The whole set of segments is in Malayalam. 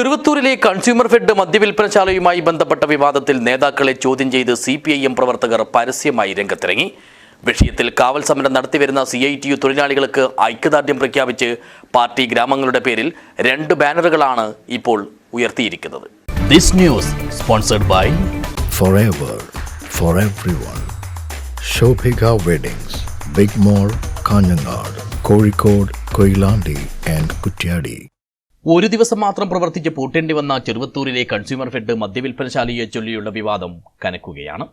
ചെറുവത്തൂരിലെ കൺസ്യൂമർ ഫെഡ് മദ്യവിൽപ്പനശാലയുമായി ബന്ധപ്പെട്ട വിവാദത്തിൽ നേതാക്കളെ ചോദ്യം ചെയ്ത് സി പി ഐ എം പ്രവർത്തകർ പരസ്യമായി രംഗത്തിറങ്ങി. വിഷയത്തിൽ കാവൽ സമരം നടത്തിവരുന്ന സി ഐ ടി യു തൊഴിലാളികൾക്ക് ഐക്യദാർഢ്യം പ്രഖ്യാപിച്ച് പാർട്ടി ഗ്രാമങ്ങളുടെ പേരിൽ രണ്ട് ബാനറുകളാണ് ഇപ്പോൾ ഉയർത്തിയിരിക്കുന്നത്. This news sponsored by Kozhikode, Koilandi and Kutyadi. ഒരു ദിവസം മാത്രം പ്രവർത്തിച്ച് പൂട്ടേണ്ടി വന്ന ചെറുവത്തൂരിലെ കൺസ്യൂമർ ഫെഡ് മദ്യവിൽപ്പനശാലയെ ചൊല്ലിയുള്ള വിവാദം കനക്കുകയാണ്.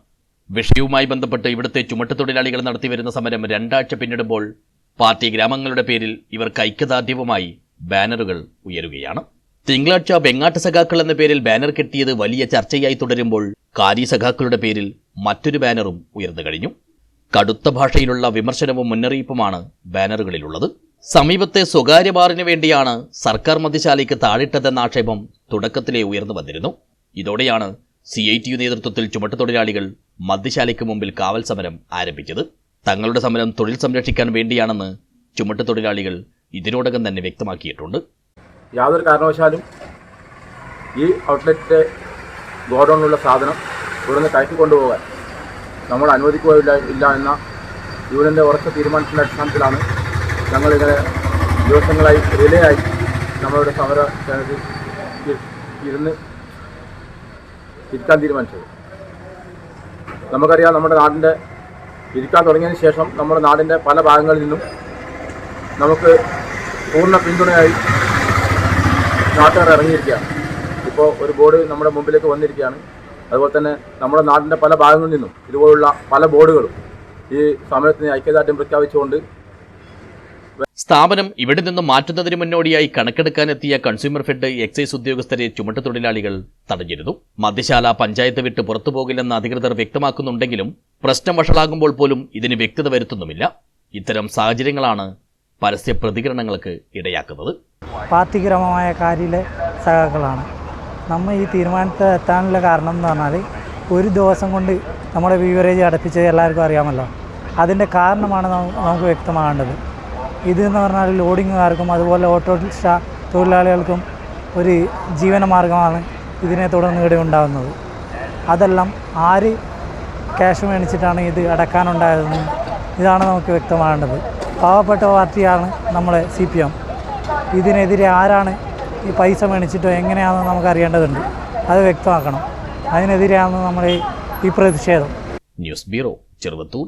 വിഷയവുമായി ബന്ധപ്പെട്ട് ഇവിടുത്തെ ചുമട്ടുതൊഴിലാളികൾ നടത്തിവരുന്ന സമരം രണ്ടാഴ്ച പിന്നിടുമ്പോൾ പാർട്ടി ഗ്രാമങ്ങളുടെ പേരിൽ ഇവർക്ക് ഐക്യദാർഢ്യവുമായി ബാനറുകൾ ഉയരുകയാണ്. തിങ്കളാഴ്ച വെങ്ങാട്ട് സഖാക്കൾ എന്ന പേരിൽ ബാനർ കെട്ടിയത് വലിയ ചർച്ചയായി തുടരുമ്പോൾ കാരി സഖാക്കളുടെ പേരിൽ മറ്റൊരു ബാനറും ഉയർന്നു കഴിഞ്ഞു. കടുത്ത ഭാഷയിലുള്ള വിമർശനവും മുന്നറിയിപ്പുമാണ് ബാനറുകളിലുള്ളത്. സമീപത്തെ സ്വകാര്യ ബാറിന് വേണ്ടിയാണ് സർക്കാർ മദ്യശാലയ്ക്ക് താഴിട്ടതെന്ന ആക്ഷേപം തുടക്കത്തിലേ ഉയർന്നു വന്നിരുന്നു. ഇതോടെയാണ് സി ഐ ടി യു നേതൃത്വത്തിൽ ചുമട്ടുതൊഴിലാളികൾ മദ്യശാലയ്ക്ക് മുമ്പിൽ കാവൽ സമരം ആരംഭിച്ചത്. തങ്ങളുടെ സമരം തൊഴിൽ സംരക്ഷിക്കാൻ വേണ്ടിയാണെന്ന് ചുമട്ടുതൊഴിലാളികൾ ഇതിനോടകം തന്നെ വ്യക്തമാക്കിയിട്ടുണ്ട്. യാതൊരു കാരണവശാലും ഈ ഔട്ട്ലെറ്റിലെ ഗോഡൗണിലുള്ള സാധനം ഇവിടുന്ന് കയറ്റി കൊണ്ടുപോകാൻ നമ്മൾ അനുവദിക്കുകയില്ല ഇല്ല എന്ന യൂണിയന്റെ ഉറച്ച തീരുമാനത്തിന്റെ അടിസ്ഥാനത്തിലാണ് ഞങ്ങളിങ്ങനെ ദിവസങ്ങളായി റിലേ ആയി നമ്മളുടെ സമര ഇരുന്ന് ഇരിക്കാൻ തീരുമാനിച്ചത്. നമുക്കറിയാം നമ്മുടെ നാടിന്റെ ഇരിക്കാൻ തുടങ്ങിയതിന് ശേഷം നമ്മുടെ നാടിന്റെ പല ഭാഗങ്ങളിൽ നിന്നും നമുക്ക് പൂർണ പിന്തുണയായി നാട്ടുകാർ ഇറങ്ങിയിരിക്കുകയാണ്. ഇപ്പോൾ ഒരു ബോർഡ് നമ്മുടെ മുമ്പിലേക്ക് വന്നിരിക്കുകയാണ്. അതുപോലെ തന്നെ നമ്മുടെ നാടിന്റെ പല ഭാഗങ്ങളിൽ നിന്നും ഇതുപോലുള്ള പല ബോർഡുകളും ഈ സമയത്തിന് ഐക്യദാർഢ്യം പ്രഖ്യാപിച്ചുകൊണ്ട് സ്ഥാപനം ഇവിടെ നിന്നും മാറ്റുന്നതിന് മുന്നോടിയായി കണക്കെടുക്കാനെത്തിയ കൺസ്യൂമർ ഫെഡ് എക്സൈസ് ഉദ്യോഗസ്ഥരെ ചുമട്ടുതൊഴിലാളികൾ തടഞ്ഞിരുന്നു. മദ്യശാല പഞ്ചായത്ത് വിട്ട് പുറത്തു പോകില്ലെന്ന് അധികൃതർ വ്യക്തമാക്കുന്നുണ്ടെങ്കിലും പ്രശ്നം വഷളാകുമ്പോൾ പോലും ഇതിന് വ്യക്തത വരുത്തുന്നുമില്ല. ഇത്തരം സാഹചര്യങ്ങളാണ് പരസ്യ പ്രതികരണങ്ങൾക്ക് ഇടയാക്കുന്നത്. പാർട്ടിക്രമമായ കാര്യത്തിലെ സഹാക്കളാണ് നമ്മൾ ഈ തീരുമാനത്തെ എത്താനുള്ള കാരണം എന്ന് പറഞ്ഞാൽ ഒരു ദിവസം കൊണ്ട് നമ്മുടെ ബീവറേജ് അടപ്പിച്ചത് എല്ലാവർക്കും അറിയാമല്ലോ. അതിന്റെ കാരണമാണ് നമു- നമുക്ക് വ്യക്തമാകേണ്ടത്. ഇത് എന്ന് പറഞ്ഞാൽ ലോഡിങ്ങുകാർക്കും അതുപോലെ ഓട്ടോറിക്ഷ തൊഴിലാളികൾക്കും ഒരു ജീവന മാർഗമാണ് ഇതിനെ തുടർന്ന് ഇവിടെ ഉണ്ടാകുന്നത്. അതെല്ലാം ആര് ക്യാഷ് മേടിച്ചിട്ടാണ് ഇത് അടക്കാനുണ്ടായതെന്ന് ഇതാണ് നമുക്ക് വ്യക്തമാകേണ്ടത്. പാവപ്പെട്ട പാർട്ടിയാണ് നമ്മളെ സി പി എം. ഇതിനെതിരെ ആരാണ് ഈ പൈസ മേടിച്ചിട്ടോ എങ്ങനെയാണെന്ന് നമുക്ക് അറിയേണ്ടതുണ്ട്. അത് വ്യക്തമാക്കണം. അതിനെതിരെയാണ് നമ്മുടെ ഈ പ്രതിഷേധം. News bureau Cheruvathur.